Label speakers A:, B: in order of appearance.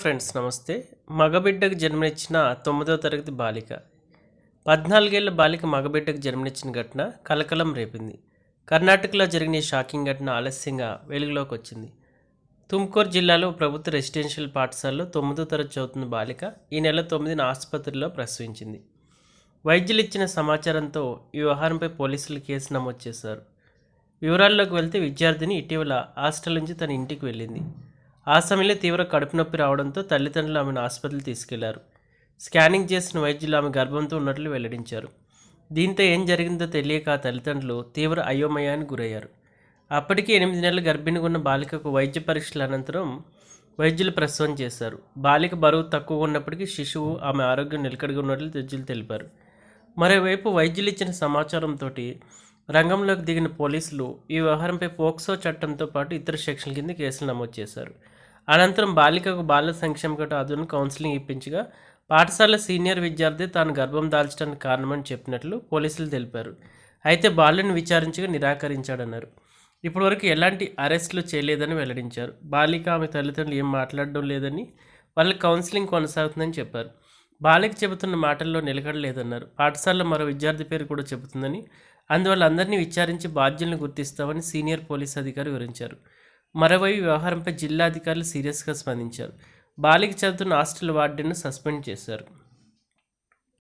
A: Friends నమస్తే. మగబిడ్డకు జన్మనిచ్చిన తొమ్మిదో తరగతి బాలిక. పద్నాలుగేళ్ళ బాలిక మగబిడ్డకు జన్మనిచ్చిన ఘటన కలకలం రేపింది. కర్ణాటకలో జరిగిన షాకింగ్ ఘటన ఆలస్యంగా వెలుగులోకి వచ్చింది. తుమ్కూరు జిల్లాలో ప్రభుత్వ రెసిడెన్షియల్ పాఠశాలలో తొమ్మిదో తరగతి చదువుతున్న బాలిక ఈ నెల తొమ్మిదిన ఆసుపత్రిలో ప్రసవించింది. వైద్యులు ఇచ్చిన సమాచారంతో ఈ వ్యవహారంపై పోలీసులు కేసు నమోదు చేశారు. వివరాల్లోకి వెళ్తే విద్యార్థిని ఇటీవల హాస్టల్ నుంచి తన ఇంటికి వెళ్ళింది. ఆ సమయంలో తీవ్ర కడుపు నొప్పి రావడంతో తల్లిదండ్రులు ఆమెను ఆసుపత్రికి తీసుకెళ్ళారు. స్కానింగ్ చేసిన వైద్యులు ఆమె గర్భంతో ఉన్నట్లు వెల్లడించారు. దీంతో ఏం జరిగిందో తెలియక ఆ తల్లిదండ్రులు తీవ్ర అయోమయానికి గురయ్యారు. అప్పటికే ఎనిమిది నెలల గర్భిణిగా ఉన్న బాలికకు వైద్య పరీక్షల అనంతరం వైద్యులు ప్రసవం చేశారు. బాలిక బరువు తక్కువగా ఉన్నప్పటికీ శిశువు ఆమె ఆరోగ్యం నిలకడగా ఉన్నట్లు వైద్యులు తెలిపారు. మరోవైపు వైద్యులు ఇచ్చిన సమాచారంతో రంగంలోకి దిగిన పోలీసులు ఈ వ్యవహారంపై పోక్సో చట్టంతో పాటు ఇతర సెక్షన్ల కింద కేసులు నమోదు చేశారు. అనంతరం బాలికకు బాల సంక్షేమ గట ఆధ్వర్యంలో కౌన్సిలింగ్ ఇప్పించగా పాఠశాల సీనియర్ విద్యార్థి తాను గర్భం దాల్చడానికి కారణమని చెప్పినట్లు పోలీసులు తెలిపారు. అయితే బాలుని విచారించగా నిరాకరించాడన్నారు. ఇప్పటివరకు ఎలాంటి అరెస్టులు చేయలేదని వెల్లడించారు. బాలిక ఆమె తల్లిదండ్రులు ఏం మాట్లాడడం లేదని వాళ్ళ కౌన్సిలింగ్ కొనసాగుతుందని చెప్పారు. బాలిక చెబుతున్న మాటల్లో నిలకడలేదన్నారు. పాఠశాలలో మరో విద్యార్థి పేరు కూడా చెబుతుందని అందువల్ల అందరినీ విచారించి బాధ్యులను గుర్తిస్తామని సీనియర్ పోలీస్ అధికారి వివరించారు. మరోవైపు వ్యవహారంపై జిల్లా అధికారులు సీరియస్గా స్పందించారు. బాలిక చదువుతున్న హాస్టల్ వార్డెన్ను సస్పెండ్ చేశారు.